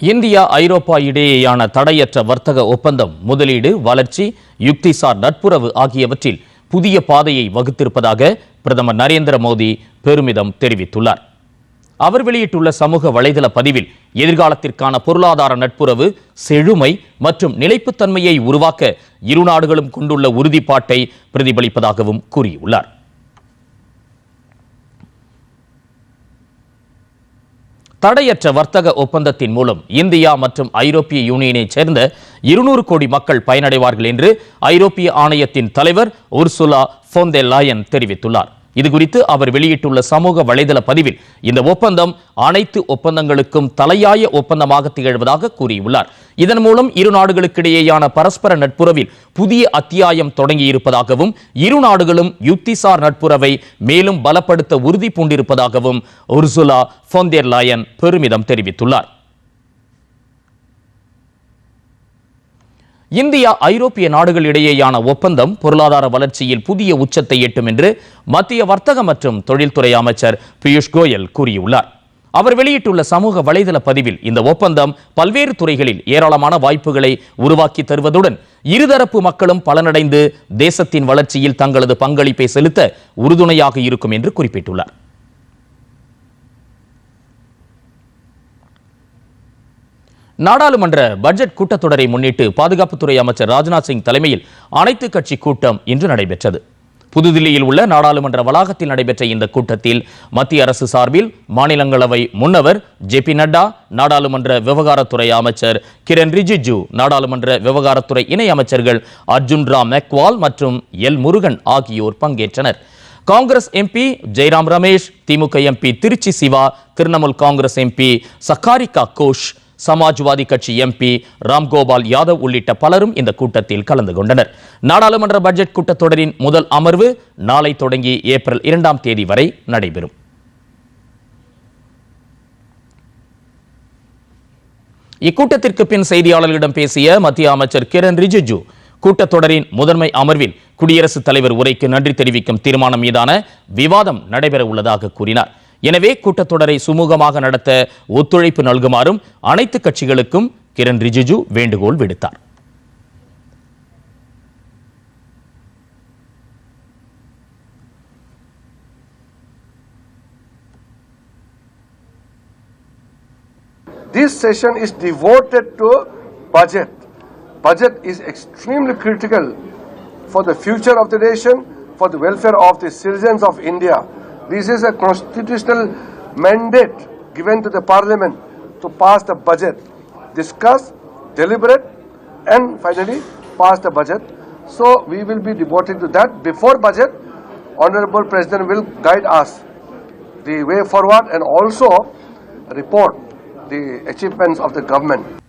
India ஐரோப்பா இடையேயான தடையற்ற வர்த்தக ஒப்பந்தம் முதலீடு வளர்ச்சி யுக்திசார் நட்புறவு ஆகியவற்றில் புதிய பாதையை வகுத்திருப்பதாக பிரதமர் நரேந்திர மோடி பெருமிதம் தெரிவித்துள்ளார். அவர் வெளியிட்டுள்ள சமூக வலைதள பதிவில் எதிர்காலத்திற்கான பொருளாதார நட்புறவு செழுமை மற்றும் நிலைப்புத்தன்மையை உருவாக்க இரு நாடுகளும் கொண்டுள்ள உறுதிப்பாட்டை பிரதிபலிப்பதாகவும் கூறியுள்ளார். தடையற்ற வர்த்தக ஒப்பந்தத்தின் மூலம் இந்தியா மற்றும் ஐரோப்பிய யூனியனைச் சேர்ந்த இருநூறு கோடி மக்கள் பயனடைவார்கள் என்று ஐரோப்பிய ஆணையத்தின் தலைவர் உர்சுலா ஃபோந்தே லாயன் இது குறித்து அவர் வெளியிட்டுள்ள சமூக வலைதள பதிவில் இந்த ஒப்பந்தம் அனைத்து ஒப்பந்தங்களுக்கும் தலையாய ஒப்பந்தமாக திகழ்வதாக கூறியுள்ளார். இதன் மூலம் இரு நாடுகளுக்கிடையேயான பரஸ்பர நட்புறவில் புதிய அத்தியாயம் தொடங்கியிருப்பதாகவும் இரு நாடுகளும் யுக்திசார் நட்புறவை மேலும் பலப்படுத்த உறுதி பூண்டிருப்பதாகவும் உர்சுலா ஃபோந்தேர் லாயன் பெருமிதம் தெரிவித்துள்ளார். இந்தியா ஐரோப்பிய நாடுகள் இடையேயான ஒப்பந்தம் பொருளாதார வளர்ச்சியில் புதிய உச்சத்தை எட்டும் என்று மத்திய வர்த்தக மற்றும் தொழில்துறை அமைச்சர் பியூஷ் கோயல் கூறியுள்ளார். அவர் வெளியிட்டுள்ள சமூக வலைதள பதிவில் இந்த ஒப்பந்தம் பல்வேறு துறைகளில் ஏராளமான வாய்ப்புகளை உருவாக்கி தருவதுடன் இருதரப்பு மக்களும் பலனடைந்து தேசத்தின் வளர்ச்சியில் தங்களது பங்களிப்பை செலுத்த உறுதுணையாக இருக்கும் என்று குறிப்பிட்டுள்ளார். நாடாளுமன்ற பட்ஜெட் கூட்டத்தொடரை முன்னிட்டு பாதுகாப்புத்துறை அமைச்சர் ராஜ்நாத் சிங் தலைமையில் அனைத்து கட்சி கூட்டம் இன்று நடைபெற்றது. புதுதில்லியில் உள்ள நாடாளுமன்ற வளாகத்தில் நடைபெற்ற இந்த கூட்டத்தில் மத்திய அரசு சார்பில் மாநிலங்களவை முன்னவர் ஜே பி நட்டா நாடாளுமன்ற விவகாரத்துறை அமைச்சர் கிரண் ரிஜிஜு நாடாளுமன்ற விவகாரத்துறை இணை அமைச்சர்கள் அர்ஜுன் ராம் மெக்வால் மற்றும் எல் முருகன் ஆகியோர் பங்கேற்றனர். Congress MP Jairam Ramesh DMK MP Tiruchi Siva Trinamool Congress MP Sagarika Ghose Samajwadi கட்சி எம்பி ராம்கோபால் யாதவ் உள்ளிட்ட பலரும் இந்த கூட்டத்தில் கலந்து கொண்டனர். நாடாளுமன்ற பட்ஜெட் கூட்டத்தொடரின் முதல் அமர்வு நாளை தொடங்கி ஏப்ரல் இரண்டாம் தேதி வரை நடைபெறும். இக்கூட்டத்திற்கு பின் செய்தியாளர்களிடம் பேசிய மத்திய அமைச்சர் கிரண் ரிஜிஜு கூட்டத்தொடரின் முதன்மை அமர்வில் குடியரசுத் தலைவர் உரைக்கு நன்றி தெரிவிக்கும் தீர்மானம் மீதான விவாதம் நடைபெற உள்ளதாக கூறினார். எனவே கூட்டத்தொடரை சுமூகமாக நடத்த ஒத்துழைப்பு நல்குமாறும் அனைத்து கட்சிகளுக்கும் கிரண் ரிஜிஜு வேண்டுகோள் விடுத்தார் This session is devoted to budget. Budget is extremely critical for the future of the nation, for the welfare of the citizens of India. This is a constitutional mandate given to the parliament to pass the budget, discuss, deliberate, and finally pass the budget. So we will be devoted to that. Before budget, Honorable President will guide us the way forward and also report the achievements of the government.